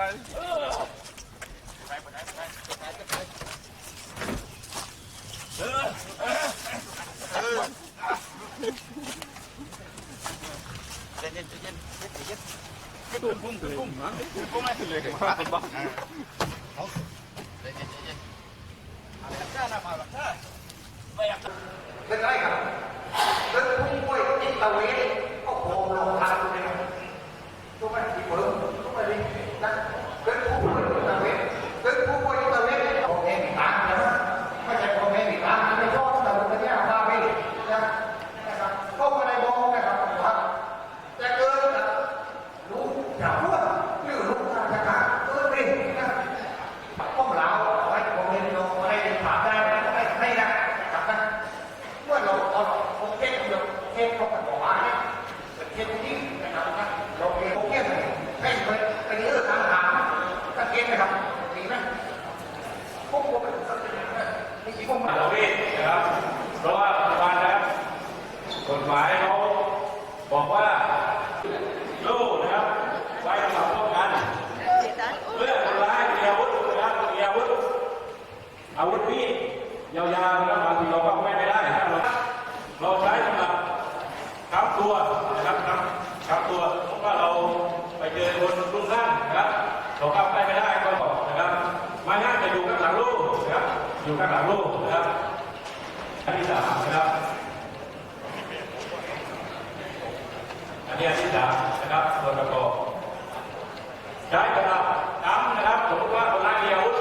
เย็นเย็นเย็นเย็นตุ้มปุ้มตุ้มปุ้มไม่ถึงเลยมาเป็นบ้าเอาเนี่กี่พวกมันเราพี่นะครับ เพราะว่าปัจจุบันนะครับกฎหมายเขาบอกว่าโล่นะครับไว้สำหรับป้องกันเมื่อคนร้ายมีอาวุธนะครับมีอาวุธอาวุธมีดยาวๆนะครับบางทีเราก็ไม่ได้ถ้าเราเราใช้สำหรับค้ำตัวนะครับค้ำค้ำตัวเพราะว่าเราไปเจอคนรุ่นร่างนะครับเราเข้าไม่ได้ก็นะครับไม้งานจะอยู่ข้างหลังลูก นะครับอยู่ข้างหลังลูกนะครับ อันที่สามนะครับ อันนี้อันที่สามนะครับส่วนประกอบใช้สำหรับน้ำนะครับสมมติว่าคนร้ายมีอาวุธ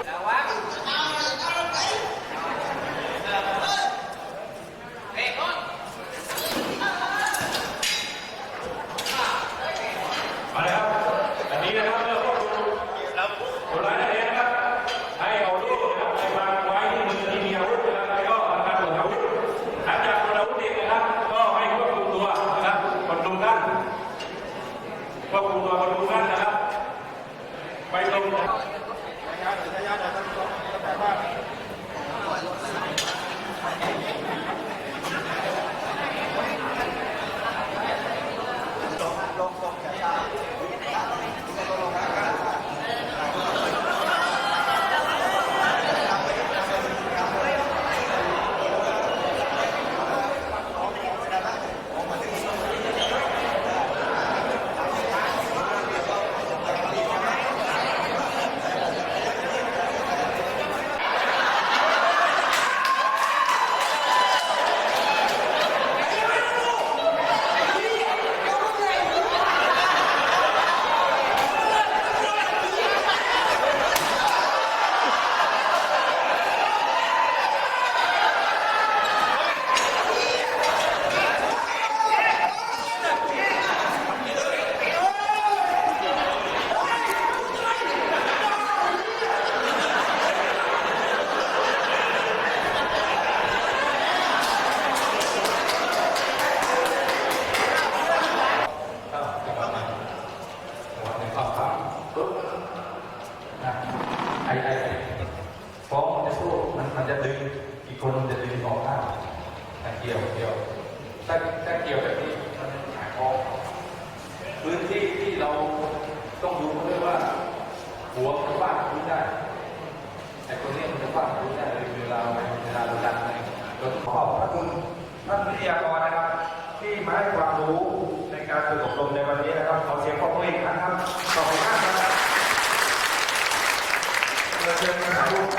มาเลยครับ อันนี้นะครับเมื่อพวกคุณคนร้ายนั่นเองนะครับ ให้เอาลูกนะครับไปวางไว้ที่มือที่มีอาวุธนะครับแล้วก็ทำการตรวจอาวุธหลังจากตรวจอาวุธเองนะครับ ก็ให้ควบคุมตัวนะครับคนดูท่านควบคุมตัวคนดูท่านนะครับ ไปลง ไอ้ไอ้ไอ้ฟ้องมันจะสู้มันมัน จะดึงอีกคนจะดึงออกได้แต่เกี่ยวเกี่ยวถ้าถ้าเกี่ยวแบบนี้มันหายฟ้องพื้นที่ที่เราต้องดูด้วยว่า หัวมันจะฟาดพื้นได้ แต่คนนี้มันจะฟาดพื้นได้เลยเวลาเวลาเราดันอะไรเราต้องขอบพระคุณท่านวิทยากรนะครับ ที่มาให้ความรู้ในการฝึกอบรมในวันนี้นะครับขอเสียงปรบมืออีกครั้งครับขอบคุณมากครับเชิญมาหาผู้ที่ร่วมสำหรับ